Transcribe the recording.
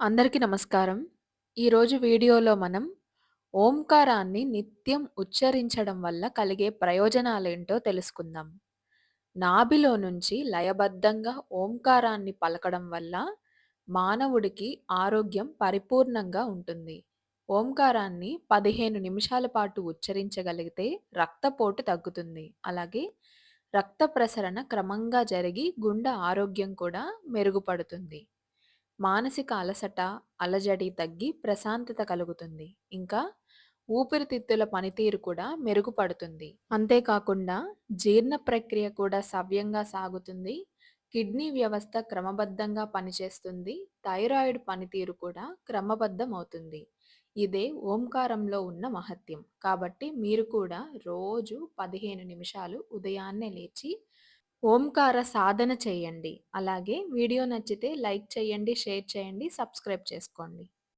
అందరికీ నమస్కారం. ఈరోజు వీడియోలో మనం ఓంకారాన్ని నిత్యం ఉచ్చరించడం వల్ల కలిగే ప్రయోజనాలేంటో తెలుసుకుందాం. నాభిలో నుంచి లయబద్ధంగా ఓంకారాన్ని పలకడం వల్ల మానవుడికి ఆరోగ్యం పరిపూర్ణంగా ఉంటుంది. ఓంకారాన్ని 15 నిమిషాల పాటు ఉచ్చరించగలిగితే రక్తపోటు తగ్గుతుంది. అలాగే రక్త ప్రసరణ క్రమంగా జరిగి గుండె ఆరోగ్యం కూడా మెరుగుపడుతుంది. మానసిక అలసట, అలజడి తగ్గి ప్రశాంతత కలుగుతుంది. ఇంకా ఊపిరితిత్తుల పనితీరు కూడా మెరుగుపడుతుంది. అంతేకాకుండా జీర్ణ ప్రక్రియ కూడా సవ్యంగా సాగుతుంది. కిడ్నీ వ్యవస్థ క్రమబద్ధంగా పనిచేస్తుంది. థైరాయిడ్ పనితీరు కూడా క్రమబద్ధమవుతుంది. ఇదే ఓంకారంలో ఉన్న మహత్యం. కాబట్టి మీరు కూడా రోజు 15 నిమిషాలు ఉదయాన్నే లేచి ఓంకార సాధన చేయండి. అలాగే వీడియో నచ్చితే లైక్ చేయండి, షేర్ చేయండి, సబ్స్క్రైబ్ చేసుకోండి.